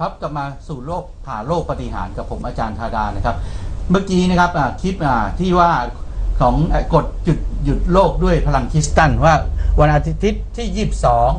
ครับกลับมาสู่โลกผ่าโลกปฏิหารกับผมอาจารย์ธาดานะครับ เมื่อกี้นะครับคลิปที่ว่าของกฎหยุดหยุดโลกด้วยพลังคริสตันว่าวันอาทิตย์ที่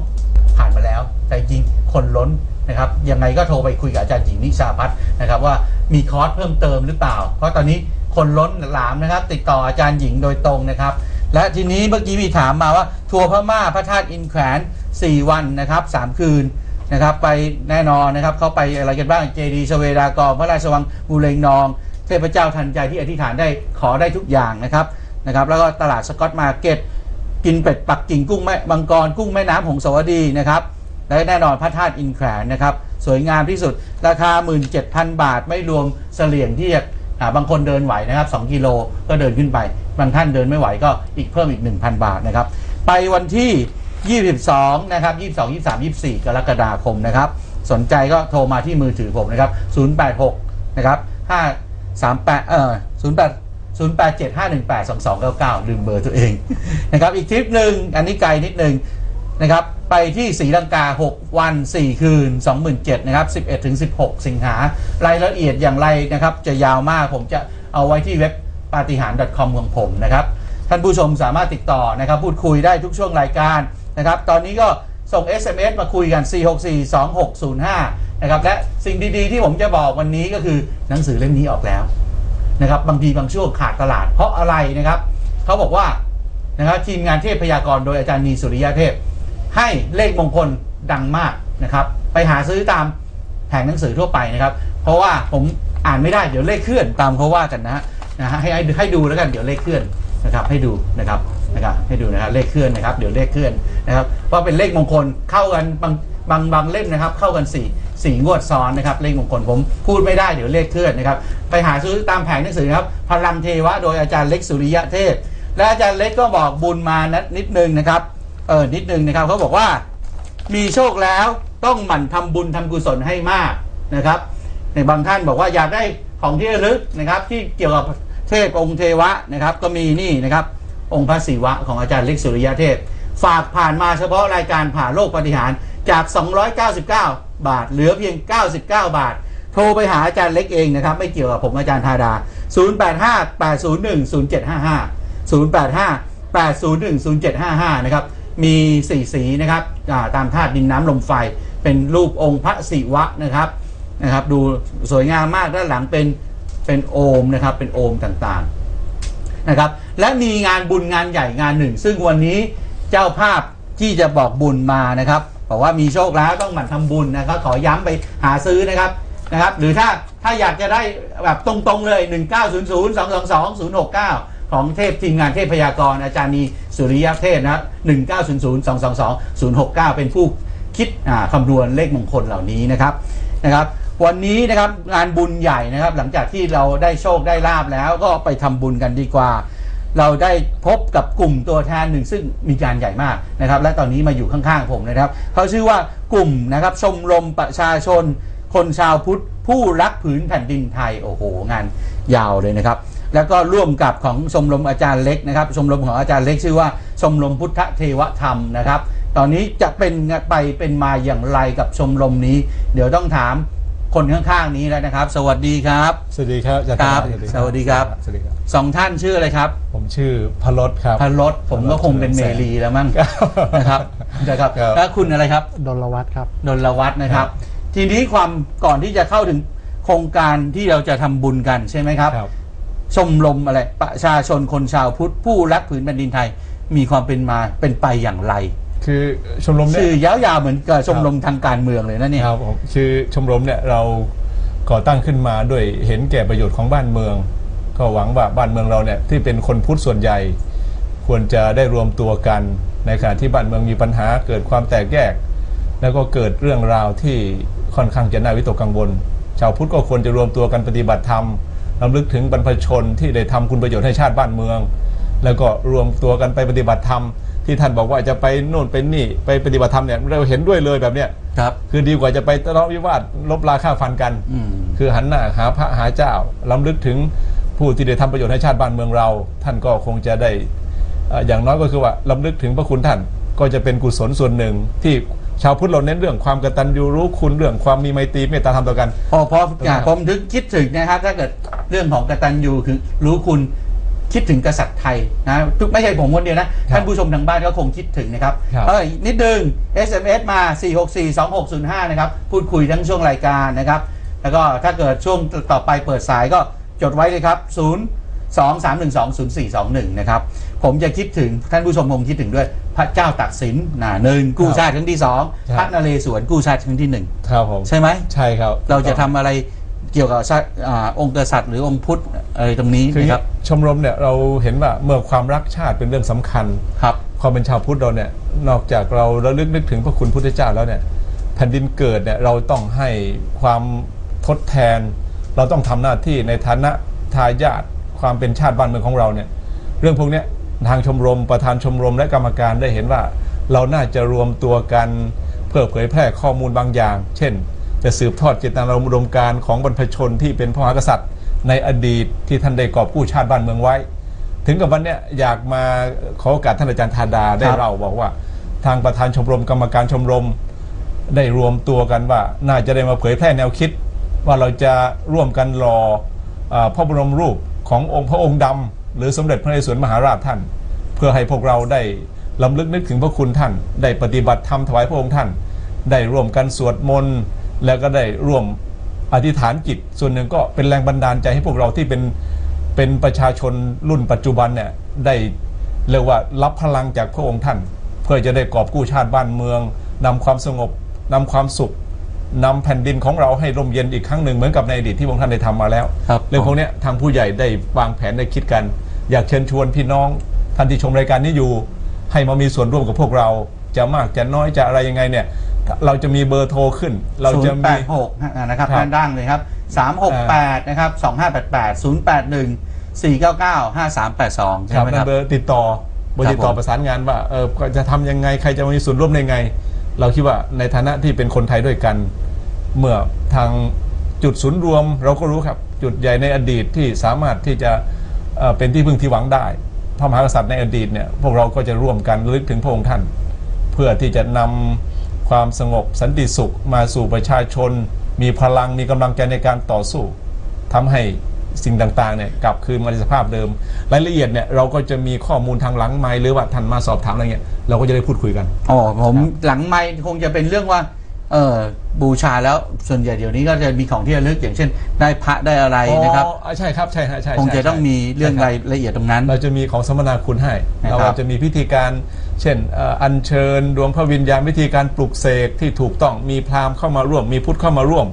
22 ผ่านมาแล้ว แต่จริงคนล้นนะครับยังไงก็โทรไปคุยกับอาจารย์หญิงนิชาพัฒน์นะครับว่ามีคอร์สเพิ่มเติมหรือเปล่า เพราะตอนนี้คนล้นหลามนะครับ ติดต่ออาจารย์หญิงโดยตรงนะครับ และทีนี้เมื่อกี้มีถามมาว่าทัวร์พม่าพระธาตุอินแขวน 4 วันนะครับ 3 คืน นะครับไปแน่นอนนะครับเขาไปอะไรกันบ้างเจดีสเวดากรพระราชวังบูเรงนอง เทพเจ้าทันใจที่อธิษฐานได้ขอได้ทุกอย่างนะครับนะครับ แล้วก็ตลาดสกอตมาร์เก็ตกินเป็ดปักกิ่งกุ้งแม่มังกรกุ้งแม่น้ำหงสาวดีนะครับและแน่นอนพระธาตุอินแขวนนะครับ สวยงามที่สุดราคา 17,000 บาทไม่รวมเสลี่ยงที่บางคนเดินไหวนะครับ 2 กิโลก็เดินขึ้นไป บางท่านเดินไม่ไหวก็อีกเพิ่มอีก 1,000 บาทนะครับ ไปวันที่ 22 นะครับ 22 23 24 กรกฎาคมนะครับ สนใจก็โทรมาที่มือถือผมนะครับ 086 นะครับ 538 เอ่อ 08 087 518 2299 ลืมเบอร์ตัวเองนะครับ อีกทริปหนึ่งอันนี้ไกลนิดนึงนะครับ ไปที่ศรีลังกา 6 วัน 4 คืน 27,000นะครับ 11ถึง16 สิงหารายละเอียดอย่างไรนะครับ จะยาวมากผมจะเอาไว้ที่เว็บปาฏิหาริย์ .com ของผมนะครับ ท่านผู้ชมสามารถติดต่อนะครับ พูดคุยได้ทุกช่วงรายการ นะครับ ตอนนี้ก็ส่ง SMS มาคุยกัน 4642605 นะครับ และสิ่งดีๆที่ผมจะบอกวันนี้ก็คือหนังสือเล่มนี้ออกแล้วนะครับ บางทีบางช่วงขาดตลาด เพราะอะไรนะครับ เขาบอกว่านะครับทีมงานเทพพยากรณ์โดยอาจารย์นีสุริยะเทพ ให้เลขมงคลดังมากนะครับ ไปหาซื้อตามแผงหนังสือทั่วไปนะครับ เพราะว่าผมอ่านไม่ได้เดี๋ยวเลขเคลื่อนตามเขาว่ากันนะฮะนะฮะให้ให้ดูแล้วกันเดี๋ยวเลขเคลื่อน นะครับให้ดูนะครับนะครับให้ดูนะครับเลขเคลื่อนนะครับเดี๋ยวเลขเคลื่อนนะครับว่าเป็นเลขมงคลเข้ากันบางบางบางเล่มนะครับ เข้ากันสี่สี่งวดซ้อนนะครับเลขมงคลผมพูดไม่ได้เดี๋ยวเลขเคลื่อนนะครับไปหาซื้อตามแผงหนังสือครับพลังเทวะโดยอาจารย์เล็กสุริยะเทพและอาจารย์เล็กก็บอกบุญมานะนิดนึงนะครับเออนิดนึงนะครับเขาบอกว่ามีโชคแล้วต้องหมั่นทำบุญทำกุศลให้มากนะครับในบางท่านบอกว่าอยากได้ของที่ระลึกนะครับที่เกี่ยวกับ เทพองค์เทวะนะครับ ก็มีนี่นะครับ องค์พระศิวะของอาจารย์เล็กสุริยะเทพ ฝากผ่านมาเฉพาะรายการผ่าโลกปฏิหารจาก 299 บาท เหลือเพียง 99 บาท โทรไปหาอาจารย์เล็กเองนะครับ ไม่เกี่ยวกับผมอาจารย์ธาดา 085 801 0755 085 801 0755 นะครับ มี4สีนะครับาตามธาตุดินน้ำลมไฟ เป็นรูปองค์พระศิวะนะครับนะครับ ดูสวยงามมากด้านหลังเป็น เป็นโอมนะครับเป็นโอมต่างๆนะครับและมีงานบุญงานใหญ่งานหนึ่ง ซึ่งวันนี้เจ้าภาพที่จะบอกบุญมานะครับบอกว่ามีโชคแล้วต้องหมั่นทำบุญนะครับขอย้ำไปหาซื้อนะครับนะครับหรือถ้าถ้าอยากจะได้แบบตรงๆเลย 1900 222 069 ของเทพทีมงานเทพพยากรณ์อาจารย์นีสุริยเทพนะ1900 222 069 เป็นผู้คิดคำนวณเลขมงคลเหล่านี้นะครับนะครับ วันนี้นะครับงานบุญใหญ่นะครับ หลังจากที่เราได้โชคได้ลาบแล้วก็ไปทำบุญกันดีกว่า เราได้พบกับกลุ่มตัวแทนหนึ่งซึ่งมีการใหญ่มากนะครับ และตอนนี้มาอยู่ข้างๆผมนะครับเขาชื่อว่ากลุ่มนะครับชมรมประชาชน คนชาวพุทธ ผู้รักผืนแผ่นดินไทยโอ้โห งานยาวเลยนะครับ แล้วก็ร่วมกับของชมรมอาจารย์เล็กนะครับชมรมของอาจารย์เล็กชื่อว่าชมรมพุทธเทวธรรมนะครับ ตอนนี้จะเป็นไปเป็นมาอย่างไรกับชมรมนี้ เดี๋ยวต้องถาม คนข้างๆนี้แล้วนะครับ สวัสดีครับ สวัสดีครับอาจารย์ครับสวัสดีครับ สวัสดีครับ สองท่านชื่ออะไรครับ ผมชื่อพลดครับพันรถผมก็คงเป็นเมรีแล้วมั้งนะครับนะครับครับแล้วคุณอะไรครับดลวัฒน์ครับนนลวัฒน์นะครับครับ ทีนี้ความก่อนที่จะเข้าถึงโครงการที่เราจะทำบุญกันใช่ไหมครับครับชมรมอะไรประชาชนคนชาวพุทธผู้รักผืนแผ่นดินไทย มีความเป็นมาเป็นไปอย่างไร คือชมรมเนี่ชื่ยอยาวๆเหมือนกับชมรมทางการเมืองเลยนะเนี่ยครับผมชื่อชมรมเนี่ยเราก่อตั้งขึ้นมาด้วยเห็นแก่ประโยชน์ของบ้านเมือง ก็หวังว่าบ้านเมืองเราเนี่ยที่เป็นคนพุทธส่วนใหญ่ ควรจะได้รวมตัวกันในขณะที่บ้านเมืองมีปัญหาเกิดความแตกแยก แล้วก็เกิดเรื่องราวที่ค่อนข้างจะน่าวิตกกังวล ชาวพุทธก็ควรจะรวมตัวกันปฏิบัติธรรมรำลึกถึงบรรพชนที่ได้ทำคุณประโยชน์ให้ชาติบ้านเมือง แล้วก็รวมตัวกันไปปฏิบัติธรรม ที่ท่านบอกว่าจะไปโน่นไปนี่ไปปฏิบัติธรรมเนี่ยเราเห็นด้วยเลยแบบเนี้ยครับ คือดีกว่าจะไปทะเลาะวิวาทลบราค่าฟันกันอืมคือหันหน้าหาพระหาเจ้าล้ำลึกถึงผู้ที่ได้ทำประโยชน์ให้ชาติบ้านเมืองเรา ท่านก็คงจะได้เอ่ออย่างน้อยก็คือว่าล้ำลึกถึงพระคุณท่านก็จะเป็นกุศลส่วนหนึ่งที่ชาวพุทธเราเน้นเรื่องความกตัญญูรู้คุณเรื่องความมีไมตรีเมตตาธรรมต่อกันพอพอครับอ่าผมถึงคิดถึงนะครับ ถ้าเกิดเรื่องของกตัญญูคือรู้คุณ คิดถึงกษัตริย์ไทยนะทุกไม่ใช่ผมคนเดียวนะ ท่านผู้ชมทางบ้านก็คงคิดถึงนะครับครับเอ้ยนิดนึง SMS มา 4642605 นะครับ พูดคุยทั้งช่วงรายการนะครับ แล้วก็ถ้าเกิดช่วงต่อไปเปิดสายก็จดไว้เลยครับ 0 2 3 1 2 0 4 2 1 นะครับ ผมจะคิดถึงท่านผู้ชมคงคิดถึงด้วยพระเจ้าตากสินนะหนึ่งกู้ชาติครั้งที่สองพระนเรศวรกู้ชาติครั้งที่หนึ่งครับผมใช่ไหมใช่ครับ เราจะทำอะไร เกี่ยวกับชาติอ่าองค์กษัตริย์หรือองค์พุทธอะไรตรงนี้คืออย่างนะคนี้รับ ชมรมเนี่ยเราเห็นว่าเมื่อความรักชาติเป็นเรื่องสำคัญ ครับ ความเป็นชาวพุทธเราเนี่ยนอกจากเราระลึกนึกถึงพระคุณพุทธเจ้าแล้วเนี่ยแผ่นดินเกิดเนี่ยเราต้องให้ความทดแทน เราต้องทำหน้าที่ในฐานะทายาทความเป็นชาติบ้านเมืองของเราเนี่ยเรื่องพวกเนี้ยทางชมรมประธานชมรมและกรรมการได้เห็นว่า เราน่าจะรวมตัวกันเพื่อเผยแพร่ข้อมูลบางอย่าง เช่น จะสืบทอดเจตนารมณ์อุดมการของบรรพชนที่เป็นพระมหากษัตริย์ ในอดีตที่ท่านได้กอบกู้ชาติบ้านเมืองไว้ ถึงกับวันเนี้ยอยากมาขอโอกาสท่านอาจารย์ธาดาได้เล่าบอกว่า ทางประธานชมรมกรรมการชมรม ได้รวมตัวกันว่า น่าจะได้มาเผยแพร่แนวคิด ว่าเราจะร่วมกันรอเออพระบรมรูปขององค์พระองค์ดำหรือสมเด็จพระนเรศวรมหาราชท่าน เพื่อให้พวกเราได้ลำลึกนึกถึงพระคุณท่าน ได้ปฏิบัติธรรมถวายพระองค์ท่าน ได้ร่วมกันสวดมนต์ แล้วก็ได้ร่วมอธิษฐานจิต ส่วนหนึ่งก็เป็นแรงบันดาลใจให้พวกเราที่เป็นเป็นประชาชนรุ่นปัจจุบันเนี่ยได้เรียกว่ารับพลังจากพระองค์ท่าน เพื่อจะได้กอบกู้ชาติบ้านเมืองนำความสงบนำความสุขนำแผ่นดินของเราให้ร่มเย็นอีกครั้งหนึ่งเหมือนกับในอดีตที่พระองค์ท่านได้ทำมาแล้วครับเรื่องพวกเนี้ยทางผู้ใหญ่ได้วางแผนได้คิดกัน อยากเชิญชวนพี่น้องท่านที่ชมรายการนี้อยู่ ให้มามีส่วนร่วมกับพวกเราจะมากจะน้อยจะอะไรยังไงเนี่ย เราจะมีเบอร์โทรขึ้น เราศูนจะย์แปมีดหกนะครับครับ ด้านด้านเลยครับสามหกแปดนะครับสองห้าแปดแปดศูนย์แปดหนึ่งสี่เก้าเก้าห้าสามแปดสองคใช่รับไหมนั่คนรับ เบอร์ติดต่อเบอร์ติดต่อผม ประสานงานว่าเออจะทำยังไงใครจะมามีส่วนร่วมได้ไง เราคิดว่าในฐานะที่เป็นคนไทยด้วยกัน เมื่อทางจุดศูนย์รวมเราก็รู้ครับ จุดใหญ่ในอดีตที่สามารถที่จะเอ่อเป็นที่พึ่งที่หวังได้พระมหากษัตริย์ในอดีตเนี่ยพวกเราก็จะร่วมกันระลึกถึงพระองค์ท่าน เพื่อที่จะนำ ความสงบสันติสุขมาสู่ประชาชน มีพลังมีกำลังใจในการต่อสู้ทำให้สิ่งต่างๆเนี่ยกลับคืนมาในสภาพเดิม รายละเอียดเนี่ยเราก็จะมีข้อมูลทางหลังไมค์หรือว่าท่านมาสอบถามอะไรเงี้ยเราก็จะได้พูดคุยกันอ๋อผมหลังไม่คงจะเป็นเรื่องว่าเออบูชาแล้วส่วนใหญ่เดี๋ยวนี้ก็จะมีของที่ระลึกอย่างเช่น ได้พระได้อะไรนะครับอ๋อใช่ครับใช่ฮะใช่คงจะใช่ต้องมีเรื่องใช่ครายละเอียดตรงนั้น เราจะมีของสมนาคุณให้นะครับเราจะมีพิธีการ เช่นเอ่ออัญเชิญดวงพระวิญญาณวิธีการปลุกเสกที่ถูกต้องมีพราหมณ์เข้ามาร่วม มีพุทธเข้ามาร่วม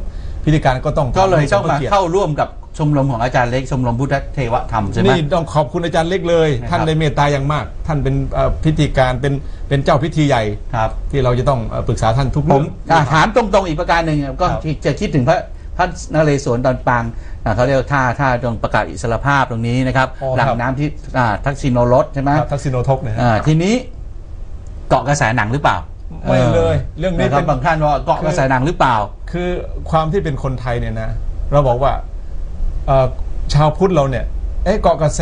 พิธีการก็ต้องก็เลยต้องทำให้สมาพระกียรติเข้าร่วมกับชมรมของอาจารย์เล็กชมรมพุทธเทวธรรมใช่ไหมนี่ต้องขอบคุณอาจารย์เล็กเลยนะครับท่านได้เมตตาอย่างมาก ท่านเป็นเอ่อพิธีการเป็นเป็นเจ้าพิธีใหญ่ครับที่เราจะต้องเอ่อปรึกษาท่านทุกผเรื่มองอะถามตรงๆอีกประการหนึ่งก็ครับจะคิดถึงพระพระนเรศวรตอนปางอะเขาเรียกว่าท่าท่าตรงประกาศอิสรภาพตรงนี้นะครับอ๋อหลังครับน้ำที่อ่าทักษิโนรสใช่ไหมครับทักษิโนทกเนี่ยฮะอ่าทีนี้ เกาะกระแสหนังหรือเปล่าไม่เลย เรื่องนี้ะครับเป็นบางท่านว่าเกาะกระแสหนังหรือเปล่า คือความที่เป็นคนไทยเนี่ยนะเราบอกว่าเอ่อชาวพุทธเราเนี่ยเอ๊ะเกาะกระแส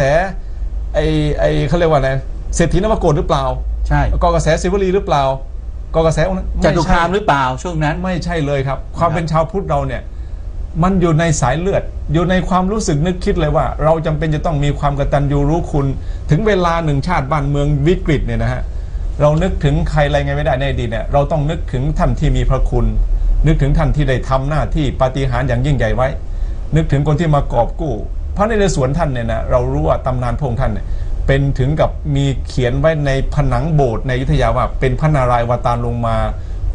ไอ้ไอ้เขาเรียกว่าอะไรเศรษฐีนวโกฏหรือเปล่าใช่เกาะกระแสศิวลีหรือเปล่าเกาะกระแสองค์นั้นจตุคามหไใช่รือเปล่าช่วงนั้นไม่ใช่เลยครับ ความเป็นชาวพุทธเราเนี่ยมันอยู่ในสายเลือด อยู่ในความรู้สึกนึกคิดเลยว่า เราจำเป็นจะต้องมีความกตัญญูรู้คุณ ถึงเวลาหนึ่งชาติบ้านเมืองวิกฤตเนี่ยนะฮะ เรานึกถึงใครอะไรไงไม่ได้ในอดีตเนี่ยเราต้องนึกถึงท่านที่มีพระคุณ นึกถึงท่านที่ได้ทำหน้าที่ปาฏิหาริย์อย่างยิ่งใหญ่ไว้ นึกถึงคนที่มากอบกู้ พระในเรศวรท่านเนี่ยนะเรารู้ว่าตำนานพงค์ท่านเนี่ยเป็นถึงกับมีเขียนไว้ในผนังโบสถ์ในยุธยาว่าเป็นพระนารายณ์วตารลงมา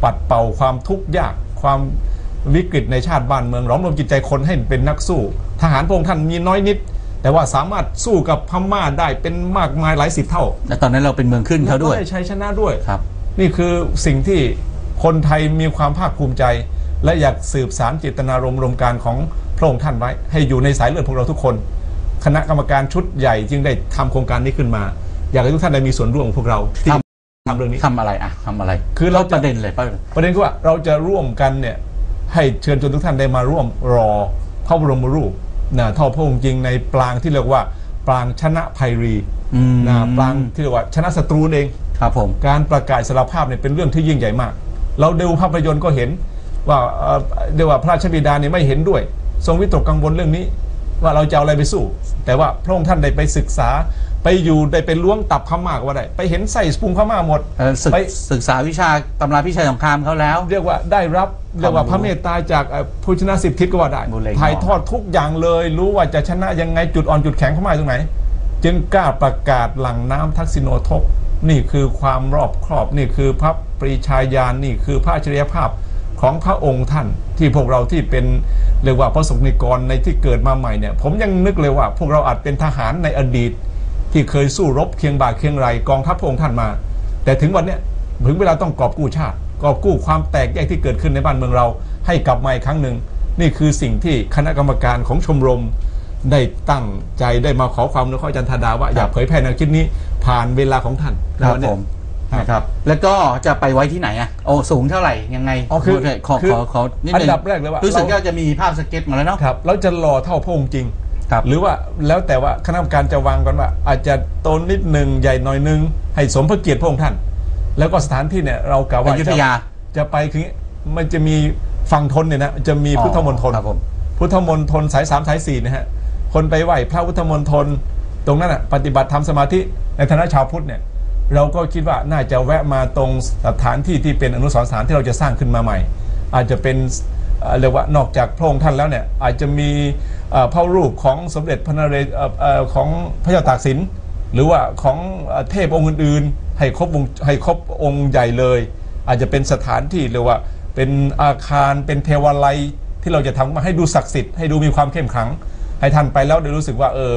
ปัดเป่าความทุกข์ยากความวิกฤตในชาติบ้านเมืองร้อมรวมจิตใจคนให้เป็นนักสู้ ทหารพระองค์ท่านมีน้อยนิด แต่ว่าสามารถสู้กับพม่าได้เป็นมากมายหลายสิบเท่า และตอนนั้นเราเป็นเมืองขึ้นเขาด้วยแล้ก็ไชัยชนะด้วยครับ นี่คือสิ่งที่คนไทยมีความภาคภูมิใจ และอยากสืบสารเจตนารมณ์รมการของพระองค์ท่านไว้ ให้อยู่ในสายเลือดพวกเราทุกคน คณะกรรมการชุดใหญ่จึงได้ทำโครงการนี้ขึ้นมา อยากให้ทุกท่านได้มีส่วนร่วมกับพวกเราที่ทำทำเรื่องนี้ทำอะไรอะทำอะไร คือเราจะประเด็นเลยป้าประเด็นคือว่าเราจะร่วมกันเนี่ยให้เชิญชวนทุกท่านได้มาร่วมรอพระบรมรูป นะทอดพระองค์จริงในปรางที่เรียกว่าปรางชนะภัยรีอืมนะปรางที่เรียกว่าชนะศัตรูเอง ครับผม การประกาศอิสรภาพเนี่ยเป็นเรื่องที่ยิ่งใหญ่มาก เราดูภาพยนตร์ก็เห็นว่าเอ่อเรียกว่าพระราชบิดาเนี่ยไม่เห็นด้วย ทรงวิตกกังวลเรื่องนี้ ว่าเราจะเอาอะไรไปสู้ แต่ว่าพระองค์ท่านได้ไปศึกษา ไปอยู่ได้ไปล้วงตับพม่าก็ว่าได้ ไปเห็นไส้สปรุงพม่าหมดเอ่อศึกไปศึกษาวิชาตำราพิชัยสงครามเขาแล้ว เรียกว่าได้รับเรียกว่าพระเมตตาจากเอ่อผู้ชนะสิบทิศก็ว่าได้บุญเล็กถ่ายทอดทุกอย่างเลย รู้ว่าจะชนะยังไงจุดอ่อนจุดแข็งพม่าตรงไหน จึงกล้าประกาศหลังน้ำทักษิโนทก นี่คือความรอบครอบนี่คือพระปรีชาญาณนี่คือพระอัจฉริยภาพของพระองค์ท่าน ที่พวกเราที่เป็นเรียกว่าพระสงฆ์นิกรในที่เกิดมาใหม่เนี่ย ผมยังนึกเลยว่า พวกเราอาจเป็นทหารในอดีต ที่เคยสู้รบเคียงบ่าเคียงไหลกองทัพพระองค์ท่านมา แต่ถึงวันเนี้ยถึงเวลาต้องกอบกู้ชาติ กอบกู้ความแตกแยกที่เกิดขึ้นในบ้านเมืองเรา ให้กลับมาอีกครั้งหนึ่งนี่คือสิ่งที่คณะกรรมการของชมรม ได้ตั้งใจได้มาขอความอนุเคราะห์อาจารย์ธาดาว่าอยากเผยแพร่แนวคิดนี้ผ่านเวลาของท่านครับวันเนี้ผยมครับนะครับแล้วก็จะไปไว้ที่ไหนอะโอ้สูงเท่าไหร่ยังไงอ๋อคือขอคือขอขอนิดอันึนงดับแรกเลยว่ารู้สึกเราว่าจะมีภาพสเก็ตมาแล้วเนาะครับเราจะรอเท่าพระองค์จริง ครับหรือว่าแล้วแต่ว่าคณะกรรมการจะวางกันว่า อาจจะโตนิดหนึ่งใหญ่หน่อยหนึงให้สมพระเกียรติพระองค์ท่าน แล้วก็สถานที่เนี่ยเรากล่าวว่าอยุธยาจะจะไปคือมันจะมีฝั่งทนเนี่ยนะจะมีพุทธมณฑลครับผม พุทธมณฑลสายสามสายสี่นะฮะคนไปไหว้พระพุทธมณฑลตรงนั้นอะปฏิบัติธรรมสมาธิในฐานะชาวพุทธเนี่ยเราก็คิดว่าน่าจะแวะมาตรงสถานที่ที่เป็นอนุสรณ์สถานที่เราจะสร้างขึ้นมาใหม่ อาจจะเป็น เรียกว่านอกจากพระองค์ท่านแล้วเนี่ยอาจจะมีพระรูปของสมเด็จพระนเรศของพระเจ้าตากสินหรือว่าของเทพองค์อื่นๆ ให้ครบวงให้ครบองค์ใหญ่เลย อาจจะเป็นสถานที่เรียกว่าเป็นอาคารเป็นเทวาลัยที่เราจะทำมาให้ดูศักดิ์สิทธิ์ให้ดูมีความเข้มขลัง ให้ท่านไปแล้วได้รู้สึกว่าเออ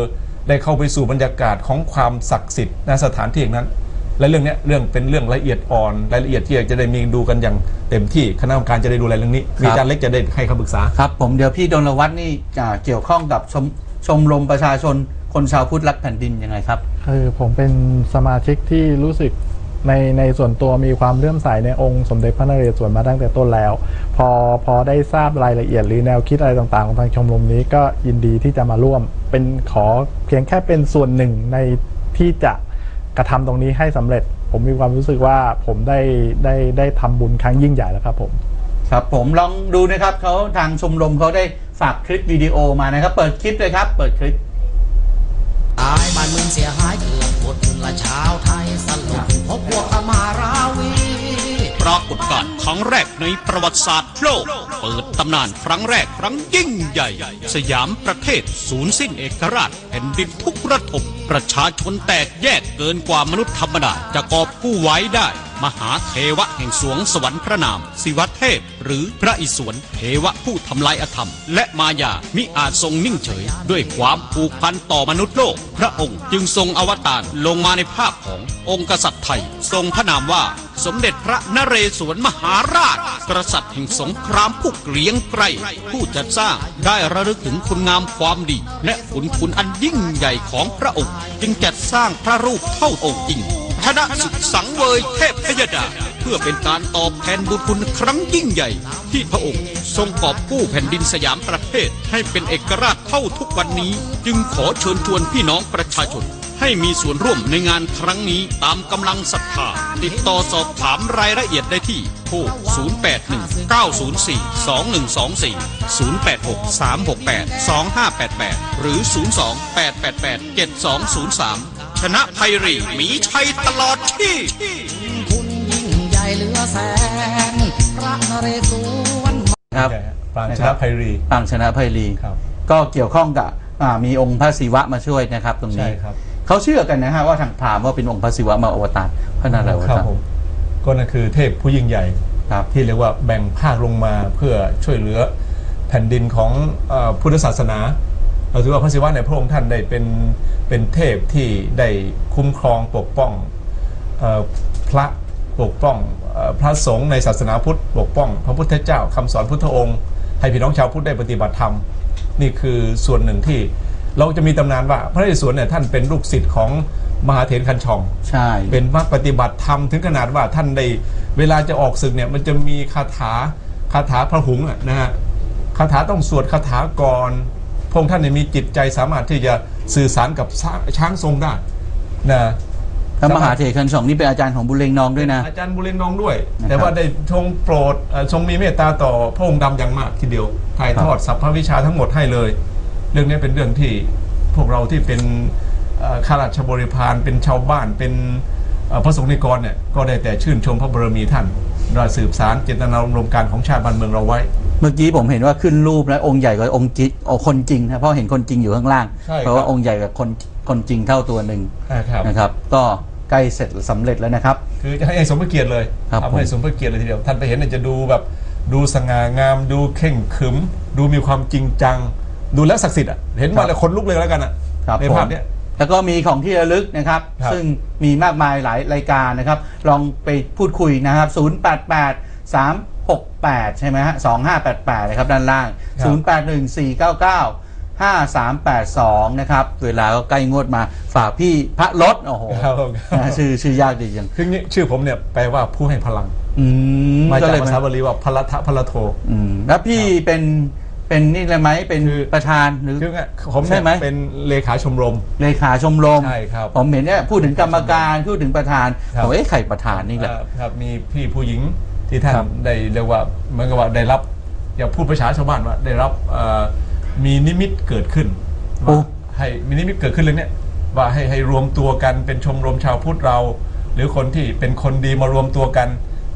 ได้เข้าไปสู่บรรยากาศของความศักดิ์สิทธิ์ณสถานที่อย่างนั้น และเรื่องเนี้ยเรื่องเป็นเรื่องละเอียดอ่อนรายละเอียดที่จะได้มีดูกันอย่างเต็มที่คณะกรรมการจะได้ดูแลเรื่องนี้มีอาจารย์เล็กจะได้ให้คำปรึกษาครับผมเดี๋ยวพี่ดลวัฒน์นี่อ่าเกี่ยวข้องกับชมชมรมประชาชนคนชาวพุทธรักแผ่นดินยังไงครับ คือผมเป็นสมาชิกที่รู้สึกในในส่วนตัวมีความเลื่อมใสในองค์สมเด็จพระนเรศวรมาตั้งแต่ต้นแล้ว พอพอได้ทราบรายละเอียดหรือแนวคิดอะไรต่างๆ ของทางชมรมนี้ก็ยินดีที่จะมาร่วม เป็นขอเพียงแค่เป็นส่วนหนึ่งในที่จะ กระทำตรงนี้ให้สำเร็จ ผมมีความรู้สึกว่าผมได้ได้ได้ทำบุญครั้งยิ่งใหญ่แล้วครับผม ครับผมลองดูนะครับเขาทางชมรมเขาได้ฝากคลิปวิดีโอมานะครับ เปิดคลิปเลยครับ เปิดคลิปตายบ้านเมืองเสียหายเกือบหมดละชาวไทยสลบพบพวกอมาราวีป รากฏการณ์ครั้งแรกในประวัติศาสตร์โลก เปิดตำนานครั้งแรกครั้งยิ่งใหญ่ สยามประเทศศูนย์สิ้นเอกราช แผ่นดินทุกระทบประชาชนแตกแยกเกินกว่ามนุษย์ธรรมดาจะกอบกู้ไว้ได้ มหาเทวะแห่งสวงสวรรค์พระนาม สิวเทพ หรือพระอิศวรเทวะผู้ทำลายอธรรม และมายามิอาจทรงนิ่งเฉย ด้วยความผูกพันต่อมนุษย์โลก พระองค์จึงทรงอวตารลงมาในภาพขององค์กษัตริย์ไทย ทรงพระนามว่าสมเด็จพระนเรศวรมหาราช กษัตริย์แห่งสงครามผู้เกรียงไกรผู้จัดสร้างได้ระลึกถึงคุณงามความดี และขุนคุณอันยิ่งใหญ่ของพระองค์ จึงจัดสร้างพระรูปเท่าองค์จริง ชนะศึกสังเวยเทพพยดา เพื่อเป็นการตอบแทนบุญคุณครั้งยิ่งใหญ่ ที่พระองค์ทรงกอบกู้แผ่นดินสยามประเทศ ให้เป็นเอกราชเท่าทุกวันนี้ จึงขอเชิญชวนพี่น้องประชาชน ให้มีส่วนร่วมในงานครั้งนี้ตามกำลังศรัทธา ติดต่อสอบถามรายละเอียดได้ที่โทร081 904 2124 086 368 2588 หรือ 02 888 7203 นะไพรีหมีชัยตลอดที่คุณยิ่งใหญ่เหลือแสนพระนเรศวรครับปรางชนะไพรีปางชนะไพรีครับ ก็เกี่ยวข้องกับอ่ามีองค์พระศิวะมาช่วยนะครับ ตรงนี้ใช่ครับเขาเชื่อกันนะฮะว่าทางพราหมณ์ว่าเป็นองค์พระศิวะมาอวตารพระนารายณ์อวครับตารผมก็นั่นคือเทพผู้ยิ่งใหญ่ครับที่เรียกว่าแบ่งภาคลงมาเพื่อช่วยเหลือแผ่นดินของเออพุทธศาสนา เราถือว่าพระศิวะในพระองค์ท่านได้เป็นเป็นเทพที่ได้คุ้มครองปกป้องเออพระปกป้องเออพระสงฆ์ในศาสนาพุทธปกป้อง พระพุทธเจ้าคำสอนพุทธองค์ ให้พี่น้องชาวพุทธได้ปฏิบัติธรรม นี่คือส่วนหนึ่งที่เราจะมีตำนานว่าพระนเรศวรเนี่ยท่านเป็นลูกศิษย์ของมหาเถรคันชอง ใช่ เป็นมรรคปฏิบัติธรรมถึงขนาดว่าท่านได้เวลาจะออกศึกเนี่ยมันจะมีคาถาคาถาพระหุงอะนะฮะคาถาต้องสวดคาถาก่อนพ ระองค์ท่านเนี่ยมีจิตใจสามารถที่จะสื่อสารกับช้างช้างทรงได้นะแล้วมหาเถรคันสองนี่เป็นอาจารย์ของบุญเลงนองด้วยนะ อาจารย์บุเรงนองด้วยนะครับแต่ว่าได้ทรงโปรดเอ่อทรงมีเมตตาต่อพระองค์ดำอย่างมากทีเดียวถ่ายทอดสรรพวิชาทั้งหมดให้เลย เรื่องนี้เป็นเรื่องที่พวกเราที่เป็นเอ่อข้าราชบริพารเป็นชาวบ้านเป็นเอ่อพระสงฆ์นิกรเนี่ยก็ได้แต่ชื่นชมพระบารมีท่านเราสืบสารเจตนารมณ์การของชาติบ้านเมืองเราไว้ เมื่อกี้ผมเห็นว่าขึ้นรูปแล้วองค์ใหญ่กว่าองค์จริงโอ้คนจริงนะเพราะเห็นคนจริงอยู่ข้างล่าง ใช่ครับ เพราะว่าองค์ใหญ่กว่าคนคนจริงเท่าตัวหนึ่งนะครับ นะครับ ก็ใกล้เสร็จสำเร็จแล้วนะครับ คือจะให้สมพระเกียรติเลยครับทำให้ผม สมพระเกียรติเลยทีเดียว ท่านไปเห็นเนี่ยจะดูแบบดูสง่างาม ดูเข่งขรึม ดูมีความจริงจัง ดูแล้วศักดิ์สิทธิ์อะ เห็นมาแล้วคนลุกเลยแล้วกันอะ ครับในผมภาพเนี้ยแล้วก็มีของที่ระลึกนะครับ ครับ ซึ่งมีมากมายหลายรายการนะครับ ลองไปพูดคุยนะครับ 088 368 ใช่ไหมฮะ 2588 นะครับ ด้านล่าง 081 499 5382 นะครับ เวลาก็ใกล้งวดมาฝากพี่พระรถโอ้โหครับผมนะชื่อชื่อยากดีจังคืองี้ชื่อผมเนี่ยแปลว่าผู้ให้พลังอืมมาจากเลยภาษาบาลีว่าพละทะพละโทอืมแล้วพี่เป็นเป็นนี่เลยไหมเป็นคือประธานหรือคือไงผมใช่เนี่ยไหมเป็นเลขาชมรม เลขาชมรมใช่ครับผมเห็นเนี่ยพูดถึงกรรมการพูดถึงประธานครับผมเอ๊ะใครประธานนี่แหละเอ่อครับมีพี่ผู้หญิง ที่ท่านครับได้เรียกว่าเหมือนกับว่าได้รับ อย่าพูดภาษาชาวบ้านว่าได้รับเอ่อมีนิมิตเกิดขึ้นโอ้ ว่าให้มีนิมิตเกิดขึ้นเลยเนี่ยว่าให้ให้รวมตัวกันเป็นชมรมชาวพุทธเรา หรือคนที่เป็นคนดีมารวมตัวกัน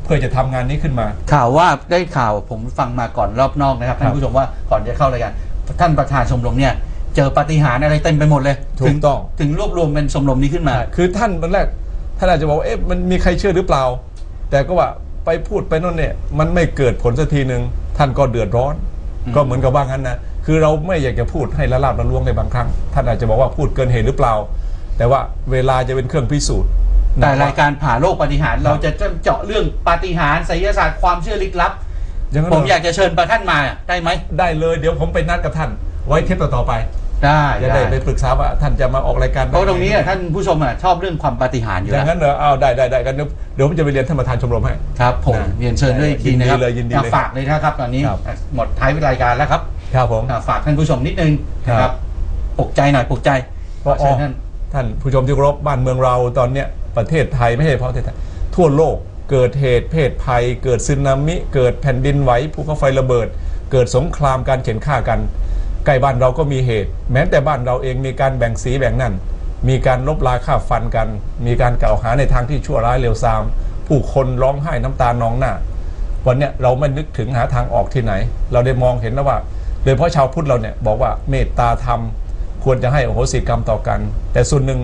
เพื่อจะทำงานนี้ขึ้นมา ข่าวว่าได้ข่าวผมฟังมาก่อนรอบนอกนะครับครับท่านผู้ชมว่าก่อนจะเข้ารายการท่านประธานชมรมเนี่ย เจอปาฏิหาริย์อะไรเต็มไปหมดเลยถูกต้อง ถึงรวบรวมเป็นชมรมนี้ขึ้นมา คือท่านตอนแรกท่านอาจจะบอกว่าเอ๊ะมันมีใครเชื่อหรือเปล่า แต่ก็ว่า ไปพูดไปโน่นเนี่ย มันไม่เกิดผลสักทีหนึ่งท่านก็เดือดร้อนอืมก็เหมือนกับว่างั้นนะคือเราไม่อยากจะพูดให้ละลาบละล้วงในบางครั้ง ท่านอาจจะบอกว่าพูดเกินเหตุหรือเปล่า แต่ว่าเวลาจะเป็นเครื่องพิสูจน์นะแต่รายการผ่าโลกปาฏิหาริย์เราจะเจาะเรื่องปาฏิหาริย์ไสยศาสตร์ความเชื่อลึกลับอย่างนั้นผมเหรอยากจะเชิญประท่านมาได้ไหมได้เลยเดี๋ยวผมไปนัดกับท่าน ไว้เทปต่อๆไป ได้จะได้ไปปรึกษาว่าท่านจะมาออกรายการเพราะตรงนี้อะท่านผู้ชมอะชอบเรื่องความปาฏิหาริย์อยู่อแล้ย่าวงนั้นเหรออ้าวได้ได้ได้กันเดี๋ยวเดี๋ยวผมจะไปเรียนท่านประธานชมรมให้ครับผมนะเรียนเชิญด้วยอีกทีนะครับยินดีเลยยินดีเลยอะฝากเลยนะครับตอนนี้ครับหมดท้ายรายการแล้วครับครับผมอะฝากท่านผู้ชมนิดนึงนะคครัรับบปลุกใจหน่อยปลุกใจเพราะขอเชิญท่านท่านผู้ชมที่เคารพบ้านเมืองเราตอนเนี้ยประเทศไทยไม่ใช่เฉพาะประเทศไทยทั่วโลกเกิดเหตุเพศภัย เกิดสึนามิ เกิดแผ่นดินไหวภูเขาไฟระเบิด เกิดสงครามการเข็นฆ่ากันใก ล้บ้านเราก็มีเหตุ แม้แต่บ้านเราเองมีการแบ่งสีแบ่งนั่น มีการลบลาค่าฟันกัน มีการกล่าวหาในทางที่ชั่วร้ายเลวทราม ผู้คนร้องไห้น้ำตานองหน้า วันเนี้ยเราไม่นึกถึงหาทางออกที่ไหน เราได้มองเห็นแล้วว่า โดยเฉพาะชาวพุทธเราเนี่ยบอกว่าเมตตาธรรม ควรจะให้อโหสิกรรมต่อกัน แต่ส่วนหนึ่ง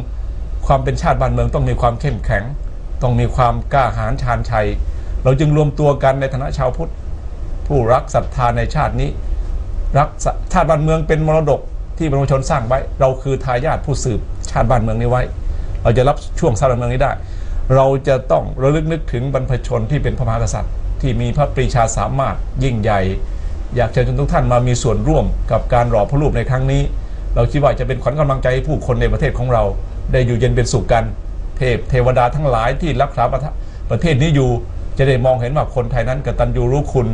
ความเป็นชาติบ้านเมืองต้องมีความเข้มแข็ง ต้องมีความกล้าหาญชาญชัย เราจึงรวมตัวกันในฐานะชาวพุทธ ผู้รักศรัทธาในชาตินี้ รักชาติบ้านเมืองเป็นมรดกที่ประชาชนสร้างไว้ เราคือทายาทผู้สืบชาติบ้านเมืองนี้ไว้ เราจะรับช่วงชาติบ้านเมืองนี้ได้ เราจะต้องระลึกนึกถึงบรรพชนที่เป็นพระมหากษัตริย์ ที่มีพระปรีชาสามารถยิ่งใหญ่ อยากเชิญชวนทุกท่านมามีส่วนร่วมกับการหล่อพระรูปในครั้งนี้ เราคิดว่าจะเป็นขวัญกำลังใจให้ผู้คนในประเทศของเรา ได้อยู่เย็นเป็นสุขกันเทพเทวดาทั้งหลายที่รักษาประประเทศนี้อยู่จะได้มองเห็นว่าคนไทยนั้นกตัญญูรู้คุณ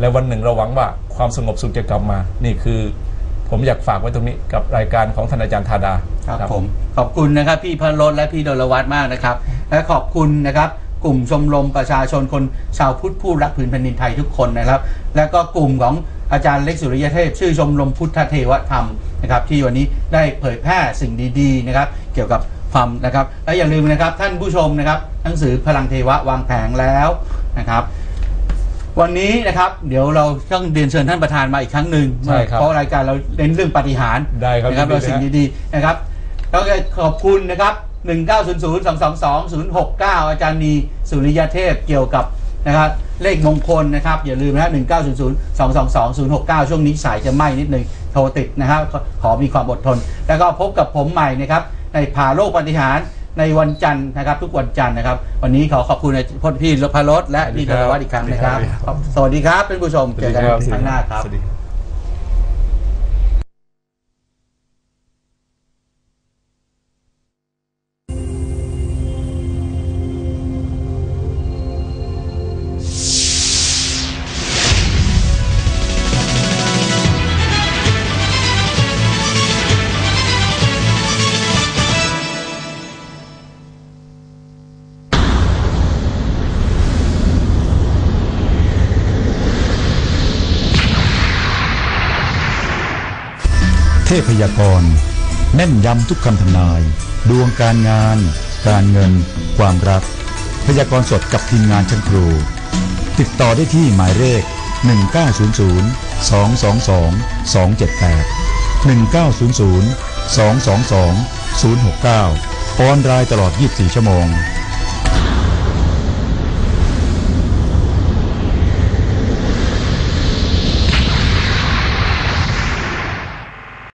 และวันหนึ่งเราหวังว่าความสงบสุขจะกลับมา นี่คือ ผมอยากฝากไว้ตรงนี้กับรายการของท่านอาจารย์ธาดาครับผม ขอบคุณนะครับ พี่พันรถและพี่ดลวัฒน์มากนะครับ และขอบคุณนะครับ กลุ่มชมรมประชาชนคนชาวพุทธผู้รักผืนแผ่นดินไทยทุกคนนะครับ และก็กลุ่มของอาจารย์เล็กสุริยเทพ ชื่อชมรมพุทธเทวธรรมนะครับ ที่วันนี้ได้เผยแพร่สิ่งดีๆนะครับ เกี่ยวกับความนะครับและอย่าลืมนะครับท่านผู้ชมนะครับหนังสือพลังเทวะวางแผงแล้วนะครับ วันนี้นะครับ เดี๋ยวเราต้องเรียนเชิญท่านประธานมาอีกครั้งหนึ่งใช่ครับ เพราะรายการเราเน้นเรื่องปาฏิหาริย์ได้ครับนะครับยิเรานดีสิ่งนะฮะดีๆนะครับแล้วก็ขอบคุณนะครับ 1900-222-069 อาจารย์นีสุริยเทพเกี่ยวกับนะครับเลขมงคลนะครับ อย่าลืมนะ1900-222-069 ช่วงนี้สายจะไหม้นิดนึงโทรติดนะครับขอขอมีความอดทน แล้วก็พบกับผมใหม่นะครับในผ่าโลกปฏิหารย์ ในวันจันทร์นะครับ ทุกวันจันทร์นะครับ วันนี้ขอขอบคุณพลพี่รพรสและพี่ดลวัฒน์อีกครั้งนะครับ สวัสดีครับท่านผู้ชมเจอกันครั้งหน้าครับ สวัสดีครับพยากรณ์แม่นยำทุกคำทำนาย ดวงการงาน การเงิน ความรัก พยากรณ์สดกับทีมงานชั้นครู ติดต่อได้ที่หมายเลข 1900 222 278 1900 222 069 ออนไลน์ตลอด 24 ชั่วโมง